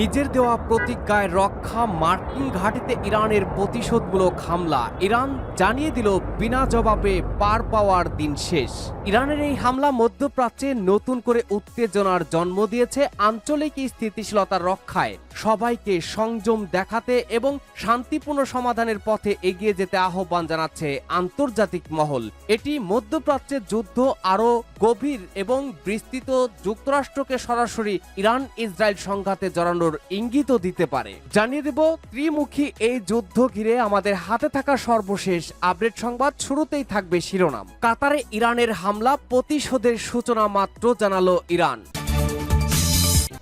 নিজের দেওয়া প্রতিজ্ঞায় রক্ষা মার্কিন ঘাটিতে ইরানের প্রতিশোধমূলক হামলা। ইরান জানিয়ে দিল, বিনা জবাবে পার পাওয়ার দিন শেষ। ইরানের এই হামলা মধ্যপ্রাচ্যে নতুন করে উত্তেজনার জন্ম দিয়েছে আঞ্চলিক স্থিতিশীলতা রক্ষায়। সবাইকে সংযম দেখাতে এবং শান্তিপূর্ণ সমাধানের পথে এগিয়ে যেতে আহ্বান জানাচ্ছে আন্তর্জাতিক মহল। এটি মধ্যপ্রাচ্যের যুদ্ধ আরও গভীর এবং বিস্তৃত যুক্তরাষ্ট্রকে সরাসরি ইরান ইসরায়েল সংঘাতে জড়ানোর ইঙ্গিতও দিতে পারে। জানিয়ে দেব, ত্রিমুখী এই যুদ্ধ ঘিরে আমাদের হাতে থাকা সর্বশেষ আপডেট সংবাদ শুরুতেই থাকবে শিরোনাম। কাতারে ইরানের হামলা, প্রতিশোধের সূচনা মাত্র জানালো ইরান।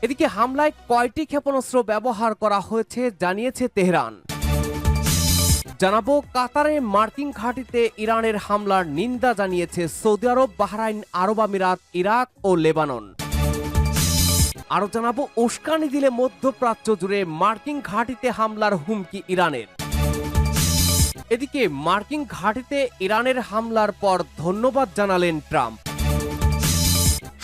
এদিকে হামলায় কয়টি ক্ষেপণাস্ত্র ব্যবহার করা হয়েছে জানিয়েছে তেহরান। জানাব, কাতারে মার্কিন ঘাঁটিতে ইরানের হামলার নিন্দা জানিয়েছে সৌদি আরব, বাহরাইন আরব আমিরাত, ইরাক ও লেবানন। আরও জানাব, উস্কানি দিলে মধ্যপ্রাচ্য জুড়ে মার্কিন ঘাঁটিতে হামলার হুমকি ইরানের। এদিকে, মার্কিন ঘাঁটিতে ইরানের হামলার পর ধন্যবাদ জানালেন ট্রাম্প।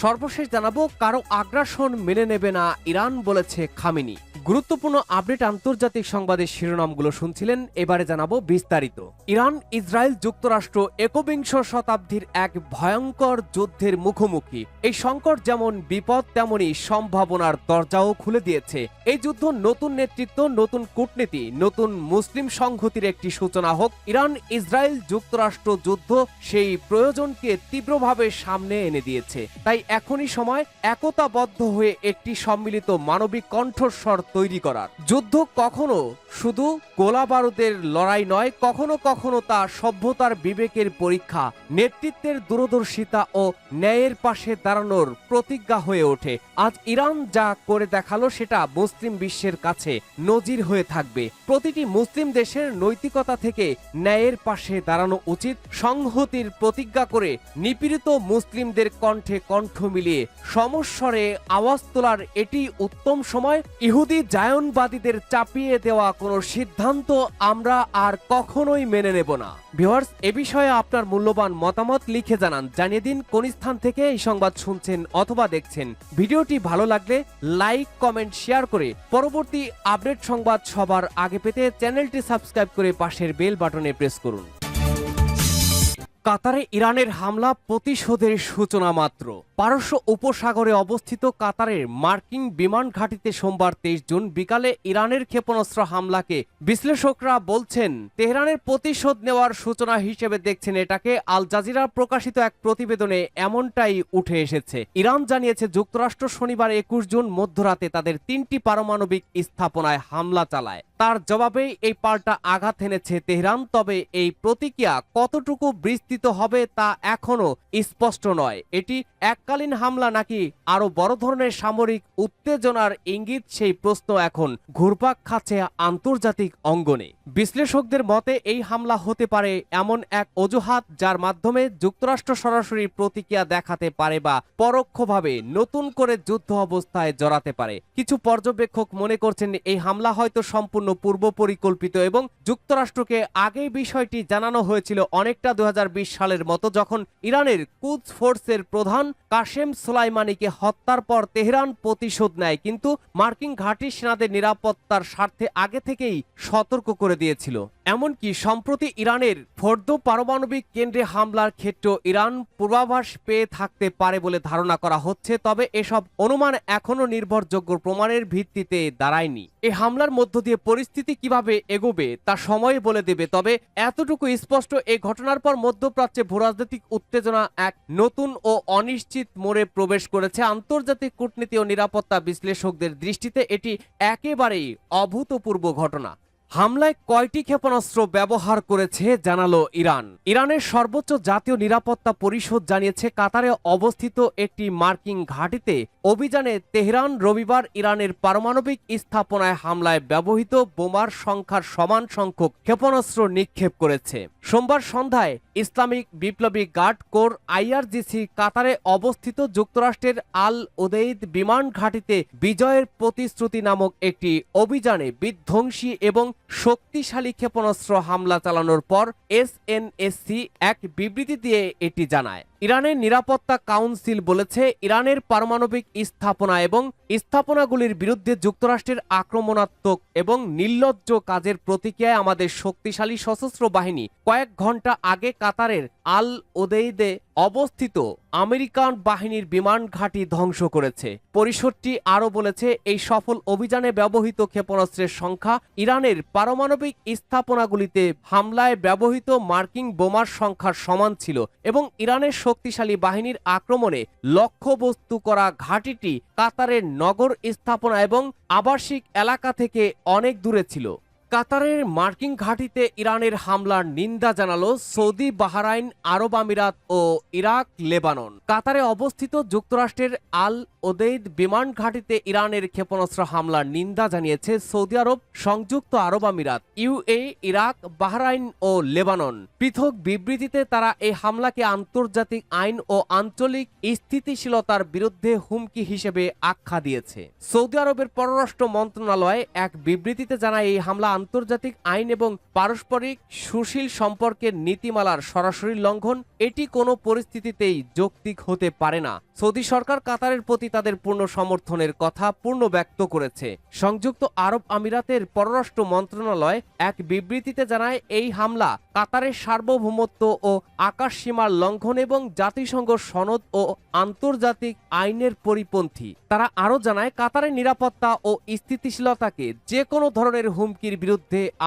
সর্বশেষ জানাব, কারও আগ্রাসন মেনে নেবে না ইরান বলেছে খামিনি। গুরুত্বপূর্ণ আপডেট আন্তর্জাতিক সংবাদের শিরোনামগুলো শুনছিলেন, এবারে জানাব বিস্তারিত। ইরান, ইসরায়েল যুক্তরাষ্ট্র একবিংশ শতাব্দীর এক ভয়ঙ্কর যুদ্ধের মুখোমুখি। এই সংকট যেমন বিপদ, তেমনি সম্ভাবনার দরজাও খুলে দিয়েছে। এই যুদ্ধ নতুন নেতৃত্ব, নতুন কূটনীতি, নতুন মুসলিম সংহতির একটি সূচনা হোক, ইরান, ইসরায়েল যুক্তরাষ্ট্র যুদ্ধ সেই প্রয়োজনকে তীব্রভাবে সামনে এনে দিয়েছে। তাই এখনই সময় একতাবদ্ধ হয়ে একটি সম্মিলিত মানবিক কণ্ঠস্বর তৈরি করার। যুদ্ধ কখনো শুধু গোলা বারুদের লড়াই নয়, কখনো কখনো তা সভ্যতার বিবেকের পরীক্ষা, নেতৃত্বের দূরদর্শিতা ও ন্যায়ের পাশে দাঁড়ানোর প্রতিজ্ঞা হয়ে ওঠে। আজ ইরান যা করে দেখাল সেটা মুসলিম বিশ্বের কাছে নজির হয়ে থাকবে। প্রতিটি মুসলিম দেশের নৈতিকতা থেকে ন্যায়ের পাশে দাঁড়ানো উচিত। সংহতির প্রতিজ্ঞা করে নিপীড়িত মুসলিমদের কণ্ঠে কণ্ঠ মিলিয়ে সমস্বরে আওয়াজ তোলার এটি উত্তম সময়। ইহুদি জায়নবাদীদের চাপিয়ে দেওয়া কোনো সিদ্ধান্ত আমরা আর কখনোই মেনে নেব না। ভিওয়ার্স এ বিষয়ে আপনার মূল্যবান মতামত লিখে জানান। জানিয়ে দিন কোন স্থান থেকে এই সংবাদ শুনছেন অথবা দেখছেন। ভিডিওটি ভালো লাগলে লাইক, কমেন্ট, শেয়ার করে পরবর্তী আপডেট সংবাদ সবার আগে পেতে চ্যানেলটি সাবস্ক্রাইব করে পাশের বেল বাটনে প্রেস করুন। কাতারে ইরানের হামলা প্রতিশোধের সূচনা মাত্র। পারস্য উপসাগরে অবস্থিত কাতারের মার্কিন বিমান ঘাঁটিতে সোমবার তেইশ জুন বিকালে ইরানের ক্ষেপণাস্ত্র হামলাকে বিশ্লেষকরা বলছেন, তেহরানের প্রতিশোধ নেওয়ার সূচনা হিসেবে দেখছেন এটাকে আল জাজিরা প্রকাশিত এক প্রতিবেদনে এমনটাই উঠে এসেছে। ইরান জানিয়েছে যুক্তরাষ্ট্র শনিবার একুশ জুন মধ্যরাতে তাদের তিনটি পারমাণবিক স্থাপনায় হামলা চালায়। তার জবাবেই এই পাল্টা আঘাত এনেছে তেহরান, তবে এই প্রতিক্রিয়া কতটুকু বিস্তৃত হবে তা এখনও স্পষ্ট নয়। এটি এককালীন হামলা নাকি আরও বড় ধরনের সামরিক উত্তেজনার ইঙ্গিত? সেই প্রশ্ন এখন ঘুরপাক খাচ্ছে আন্তর্জাতিক অঙ্গনে। বিশ্লেষকদের মতে, এই হামলা হতে পারে এমন এক অজুহাত যার মাধ্যমে যুক্তরাষ্ট্র সরাসরি প্রতিক্রিয়া দেখাতে পারে বা পরোক্ষভাবে নতুন করে যুদ্ধ অবস্থায় জড়াতে পারে। কিছু পর্যবেক্ষক মনে করছেন, এই হামলা হয়তো সম্পূর্ণ পূর্ব পরিকল্পিত এবং যুক্তরাষ্ট্রকে আগেই বিষয়টি জানানো হয়েছিল অনেকটা দু হাজার বিশ সালের মতো যখন ইরানের কুদস ফোর্সের প্রধান কাশেম সোলাইমানিকে হত্যার পর তেহরান প্রতিশোধ নেয়, কিন্তু মার্কিন ঘাঁটি সেনাদের নিরাপত্তার স্বার্থে আগে থেকেই সতর্ক করে দিয়েছিল। এমনকি সম্প্রতি ইরানের ফোর্দ পারমাণবিক কেন্দ্রে হামলার ক্ষেত্রেও ইরান পূর্বাভাস পেয়ে থাকতে পারে বলে ধারণা করা হচ্ছে, তবে এসব অনুমান এখনও নির্ভরযোগ্য প্রমাণের ভিত্তিতে দাঁড়ায়নি। এই হামলার মধ্য দিয়ে পরিস্থিতি কীভাবে এগোবে তা সময় বলে দেবে, তবে এতটুকু স্পষ্ট এই ঘটনার পর মধ্যপ্রাচ্যে ভূরাজনৈতিক উত্তেজনা এক নতুন ও অনিশ্চিত মোড়ে প্রবেশ করেছে। আন্তর্জাতিক কূটনীতি ও নিরাপত্তা বিশ্লেষকদের দৃষ্টিতে এটি একেবারেই অভূতপূর্ব ঘটনা। হামলায় কয়টি ক্ষেপণাস্ত্র ব্যবহার করেছে জানালো ইরান। ইরানের সর্বোচ্চ জাতীয় নিরাপত্তা পরিষদ জানিয়েছে কাতারে অবস্থিত একটি মার্কিন ঘাঁটিতে অভিযানে তেহরান রবিবার ইরানের পারমাণবিক স্থাপনায় হামলায় ব্যবহৃত বোমার সংখ্যার সমান সংখ্যক ক্ষেপণাস্ত্র নিক্ষেপ করেছে। সোমবার সন্ধ্যায় ইসলামিক বিপ্লবী গার্ড কোর আইআরজিসি কাতারে অবস্থিত যুক্তরাষ্ট্রের আল উদেইদ বিমান ঘাঁটিতে বিজয়ের প্রতিশ্রুতি নামক একটি অভিযানে বিধ্বংসী এবং শক্তিশালী ক্ষেপণাস্ত্র হামলা চালানোর পর এসএনএসসি এক বিবৃতি দিয়ে এটি জানায়। ইরানের নিরাপত্তা কাউন্সিল বলেছে, ইরানের পারমাণবিক স্থাপনা এবং স্থাপনাগুলির বিরুদ্ধে যুক্তরাষ্ট্রের আক্রমণাত্মক এবং নির্লজ্জ কাজের প্রতিক্রিয়ায় আমাদের শক্তিশালী সশস্ত্র বাহিনী কয়েক ঘণ্টা আগে কাতারের আল ওদেইদে অবস্থিত আমেরিকান বাহিনীর বিমান ঘাঁটি ধ্বংস করেছে। পরিষদটি আরও বলেছে, এই সফল অভিযানে ব্যবহৃত ক্ষেপণাস্ত্রের সংখ্যা ইরানের পারমাণবিক স্থাপনাগুলিতে হামলায় ব্যবহৃত মার্কিং বোমার সংখ্যার সমান ছিল এবং ইরানের শক্তিশালী বাহিনীর আক্রমণে লক্ষ্যবস্তু করা ঘাঁটিটি কাতারের নগর স্থাপনা এবং আবাসিক এলাকা থেকে অনেক দূরে ছিল। কাতারের মার্কিন ঘাঁটিতে ইরানের হামলার নিন্দা জানালো সৌদি, বাহারাইন, আরব আমিরাত ও ইরাক, লেবানন। কাতারে অবস্থিত যুক্তরাষ্ট্রের আল ওদেইদ বিমান ঘাঁটিতে ইরানের ক্ষেপণাস্ত্র হামলার নিন্দা জানিয়েছে সৌদি আরব, সংযুক্ত আরব আমিরাত ইউএ ইরাক, বাহরাইন ও লেবানন। পৃথক বিবৃতিতে তারা এই হামলাকে আন্তর্জাতিক আইন ও আঞ্চলিক স্থিতিশীলতার বিরুদ্ধে হুমকি হিসেবে আখ্যা দিয়েছে। সৌদি আরবের পররাষ্ট্র মন্ত্রণালয় এক বিবৃতিতে জানায়, এই হামলা আন্তর্জাতিক আইন এবং পারস্পরিক সুশীল সম্পর্কের নীতিমালার সরাসরি লঙ্ঘন, এটি কোনো পরিস্থিতিতেই যৌক্তিক হতে পারে না। সৌদি সরকার কাতারের প্রতি তাদের পূর্ণ সমর্থনের কথা পূর্ণ ব্যক্ত করেছে। সংযুক্ত আরব আমিরাতের পররাষ্ট্র মন্ত্রণালয় এক বিবৃতিতে জানায়, এই হামলা কাতারের সার্বভৌমত্ব ও আকাশ সীমার লঙ্ঘন এবং জাতিসংঘ সনদ ও আন্তর্জাতিক আইনের পরিপন্থী। তারা আরও জানায়, কাতারের নিরাপত্তা ও স্থিতিশীলতাকে যে কোনো ধরনের হুমকির বিরুদ্ধে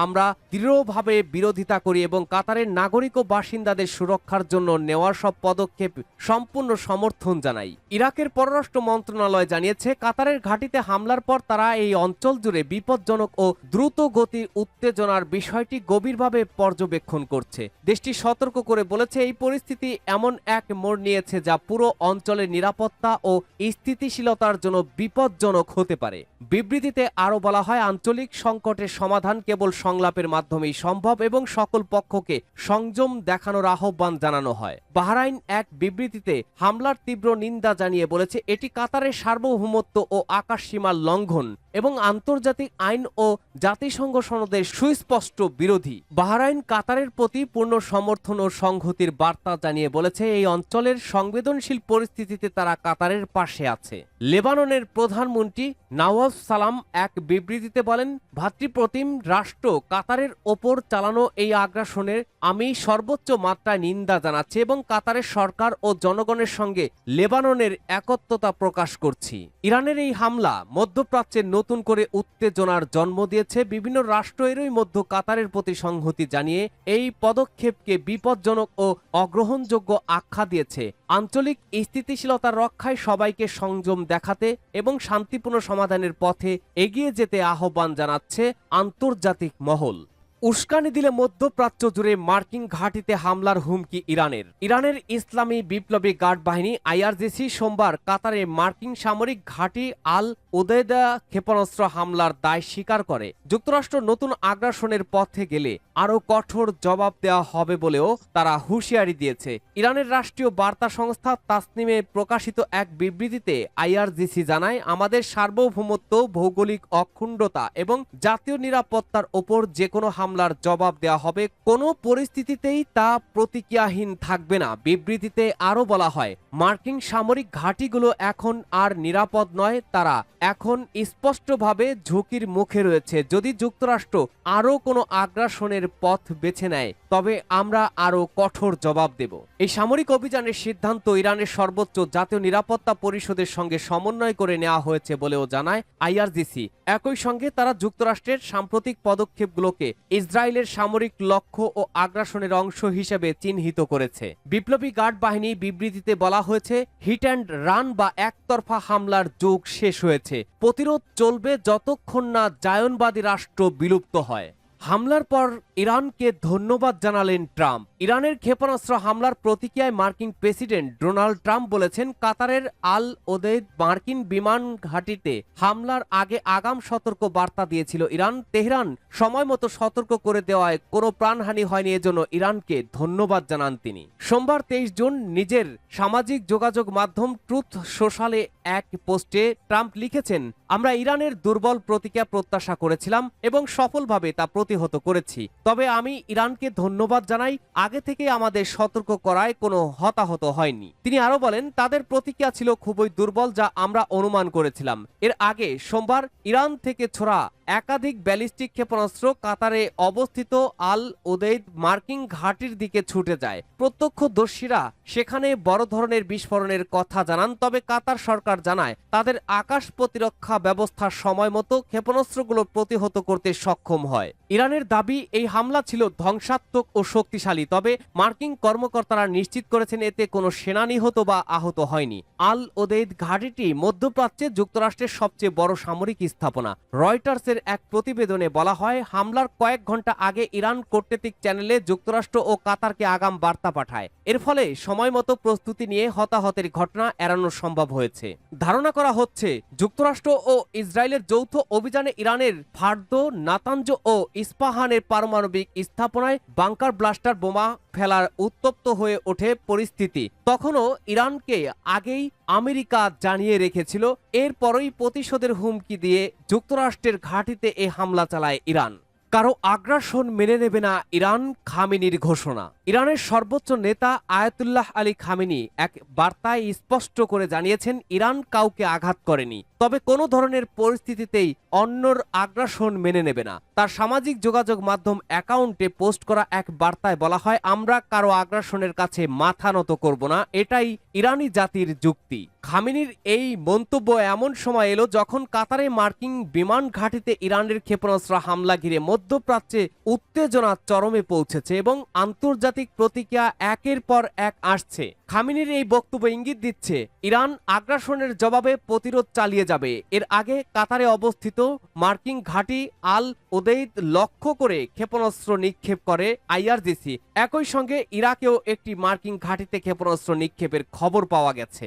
আমরা দৃঢ়ভাবে বিরোধিতা করি এবং কাতারের নাগরিক ও বাসিন্দাদের সুরক্ষার জন্য নেওয়া সব পদক্ষেপ সম্পূর্ণ সমর্থন জানাই। ইরাকের পররাষ্ট্র মন্ত্রণালয় জানিয়েছে, কাতারের ঘাঁটিতে হামলার পর তারা এই অঞ্চল জুড়ে বিপজ্জনক ও দ্রুত গতির উত্তেজনার বিষয়টি গভীরভাবে পর্যবেক্ষণ করছে। দেশটি সতর্ক করে বলেছে, এই পরিস্থিতি এমন এক মোড় নিয়েছে যা পুরো অঞ্চলের নিরাপত্তা ও স্থিতিশীলতার জন্য বিপজ্জনক হতে পারে। বিবৃতিতে আরও বলা হয়, আঞ্চলিক সংকটের সমাধান কেবল সংলাপের মাধ্যমেই সম্ভব এবং সকল পক্ষকে সংযম দেখানোর আহ্বান জানানো হয়। বাহরাইন এক বিবৃতিতে হামলার তীব্র নিন্দা জানিয়ে বলেছে, এটি কাতারের সার্বভৌমত্ব ও আকাশ সীমার লঙ্ঘন। এবং আন্তর্জাতিক আইন ও জাতিসংঘ সনদের সুস্পষ্ট বিরোধী। বাহরাইন কাতারের প্রতি পূর্ণ সমর্থন ও সংহতির বার্তা জানিয়ে বলেছে, এই অঞ্চলের সংবেদনশীল পরিস্থিতিতে তারা কাতারের পাশে আছে। লেবাননের প্রধানমন্ত্রী নওয়াজ সালাম এক বিবৃতিতে বলেন, ভাতৃপ্রতিম রাষ্ট্র কাতারের ওপর চালানো এই আগ্রাসনের আমি সর্বোচ্চ মাত্রায় নিন্দা জানাচ্ছি এবং কাতারের সরকার ও জনগণের সঙ্গে লেবাননের একত্বতা প্রকাশ করছি। ইরানের এই হামলা মধ্যপ্রাচ্যের নতুন করে উত্তেজনার জন্ম দিয়েছে বিভিন্ন রাষ্ট্র এরই মধ্যে কাতারের প্রতি সংহতি জানিয়ে এই পদক্ষেপকে বিপজ্জনক ও অগ্রহণযোগ্য আখ্যা দিয়েছে। আঞ্চলিক স্থিতিশীলতা রক্ষায় সবাইকে সংযম দেখাতে এবং শান্তিপূর্ণ সমাধানের পথে এগিয়ে যেতে আহ্বান জানাচ্ছে আন্তর্জাতিক মহল। উস্কানি দিলে মধ্যপ্রাচ্য জুড়ে মার্কিন ঘাঁটিতে হামলার হুমকি ইরানের। ইরানের ইসলামী বিপ্লবী গার্ড বাহিনী আইআরজিসি সোমবার কাতারে মার্কিন সামরিক ঘাঁটি আল ওদেদা ক্ষেপণাস্ত্র হামলার দায় স্বীকার করে। যুক্তরাষ্ট্র নতুন আগ্রাসনের পথে গেলে আরও কঠোর জবাব দেওয়া হবে বলেও তারা হুঁশিয়ারি দিয়েছে। ইরানের রাষ্ট্রীয় বার্তা সংস্থা তাসনিমে প্রকাশিত এক বিবৃতিতে আইআরজিসি জানায়, আমাদের সার্বভৌমত্ব, ভৌগোলিক অখণ্ডতা এবং জাতীয় নিরাপত্তার ওপর যে কোনো হামলার জবাব দেওয়া হবে। কোনো পরিস্থিতিতেই তা প্রতিক্রিয়াহীন থাকবে না। বিবৃতিতে আরও বলা হয়, মার্কিন সামরিক ঘাঁটিগুলো এখন আর নিরাপদ নয়। তারা এখন স্পষ্টভাবে ঝুঁকির মুখে রয়েছে। যদি যুক্তরাষ্ট্র আরও কোনো আগ্রাসনের পথ বেছে নেয়, তবে আমরা আরও কঠোর জবাব দেব। এই সামরিক অভিযানের সিদ্ধান্ত ইরানের সর্বোচ্চ জাতীয় নিরাপত্তা পরিষদের সঙ্গে সমন্বয় করে নেওয়া হয়েছে বলেও জানায় আইআরজিসি। একই সঙ্গে তারা যুক্তরাষ্ট্রের সাম্প্রতিক পদক্ষেপগুলোকে ইসরায়েলের সামরিক লক্ষ্য ও আগ্রাসনের অংশ হিসেবে চিহ্নিত করেছে। বিপ্লবী গার্ড বাহিনী বিবৃতিতে বলা হয়েছে, হিট অ্যান্ড রান বা একতরফা হামলার যুগ শেষ হয়েছে। প্রতিরোধ চলবে যতক্ষণ না জায়নবাদী রাষ্ট্র বিলুপ্ত হয়। হামলার পর ইরানকে ধন্যবাদ জানালেন ট্রাম্প। ইরানের ক্ষেপণাস্ত্র হামলার প্রতিক্রিয়ায় মার্কিন প্রেসিডেন্ট ডোনাল্ড ট্রাম্প বলেছেন, কাতারের আল ওদেদ মার্কিন বিমান ঘাঁটিতে হামলার আগে আগাম সতর্ক বার্তা দিয়েছিল ইরান। তেহরান সময় মতো সতর্ক করে দেওয়ায় কোনো প্রাণহানি হয়নি, এজন্য ইরানকে ধন্যবাদ জানান তিনি। সোমবার তেইশ জুন নিজের সামাজিক যোগাযোগ মাধ্যম ট্রুথ সোশ্যালে এক পোস্টে ট্রাম্প লিখেছেন, আমরা ইরানের দুর্বল প্রতিক্রিয়া প্রত্যাশা করেছিলাম এবং সফলভাবে তা প্রতিহত করেছি। তবে আমি ইরানকে ধন্যবাদ জানাই, আগে থেকে আমাদের সতর্ক করায় কোনো হতাহত হয়নি। তিনি আরও বলেন, তাদের প্রতিক্রিয়া ছিল খুবই দুর্বল যা আমরা অনুমান করেছিলাম। এর আগে সোমবার ইরান থেকে ছোড়া একাধিক ব্যালিস্টিক ক্ষেপণাস্ত্র কাতারে অবস্থিত আল ওদেইদ মার্কিং ঘাটির দিকে ছুটে যায়। প্রত্যক্ষদর্শীরা সেখানে বড় ধরনের বিস্ফোরণের কথা জানান, তবে কাতার সরকার জানায়, তাদের আকাশ প্রতিরক্ষা ব্যবস্থা সময় মতো ক্ষেপণাস্ত্রগুলো প্রতিহত করতে সক্ষম হয়। ইরানের দাবি, এই হামলা ছিল ধ্বংসাত্মক ও শক্তিশালী, তবে মার্কিন কর্মকর্তারা নিশ্চিত করেছেন এতে কোনো সেনা নিহত বা আহত হয়নি। আল ওদেইদ ঘাটিটি মধ্যপ্রাচ্যে যুক্তরাষ্ট্রের সবচেয়ে বড় সামরিক স্থাপনা। রয়টার্সের এক প্রতিবেদনে বলা হয়, হামলার কয়েক ঘণ্টা আগে ইরান কূটনৈতিক চ্যানেলে যুক্তরাষ্ট্র ও কাতারকে আগাম বার্তা পাঠায়। এর ফলে সময় মতো প্রস্তুতি নিয়ে হতাহতের ঘটনা এড়ানো সম্ভব হয়েছে। ধারণা করা হচ্ছে, যুক্তরাষ্ট্র ও ইসরায়েলের যৌথ অভিযানে ইরানের ফার্দ নাতাঞ্জ ও ইস্পাহানের পারমাণবিক স্থাপনায় বাংকার ব্লাস্টার বোমা ফেলার উত্তপ্ত হয়ে ওঠে পরিস্থিতি। তখনও ইরানকে আগেই আমেরিকা জানিয়ে রেখেছিল এরপরই প্রতিশোধের হুমকি দিয়ে যুক্তরাষ্ট্রের ঘাঁটিতে এ হামলা চালায় ইরান। কারও আগ্রাসন মেনে নেবে না ইরান খামিনির ঘোষণা। ইরানের সর্বোচ্চ নেতা আয়াতুল্লাহ আলী খামিনি এক বার্তায় স্পষ্ট করে জানিয়েছেন, ইরান কাউকে আঘাত করেনি। তবে কোনো ধরনের পরিস্থিতিতেই অন্যর আগ্রাসন মেনে নেবে না। তার সামাজিক যোগাযোগ মাধ্যম অ্যাকাউন্টে পোস্ট করা এক বার্তায় বলা হয়, আমরা কারও আগ্রাসনের কাছে মাথা নত করব না। এটাই ইরানি জাতির যুক্তি। খামিনির এই মন্তব্য এমন সময় এলো যখন কাতারে মার্কিন বিমান ঘাঁটিতে ইরানের ক্ষেপণাস্ত্র হামলা ঘিরে মধ্যপ্রাচ্যে উত্তেজনা চরমে পৌঁছেছে এবং আন্তর্জাতিক প্রতিক্রিয়া একের পর এক আসছে। খামিনির এই বক্তব্য ইঙ্গিত দিচ্ছে, ইরান আগ্রাসনের জবাবে প্রতিরোধ চালিয়ে যাবে। এর আগে কাতারে অবস্থিত মার্কিন ঘাঁটি আল ওদেইদ লক্ষ্য করে ক্ষেপণাস্ত্র নিক্ষেপ করে আইআরজিসি। একই সঙ্গে ইরাকেও একটি মার্কিন ঘাঁটিতে ক্ষেপণাস্ত্র নিক্ষেপের খবর পাওয়া গেছে।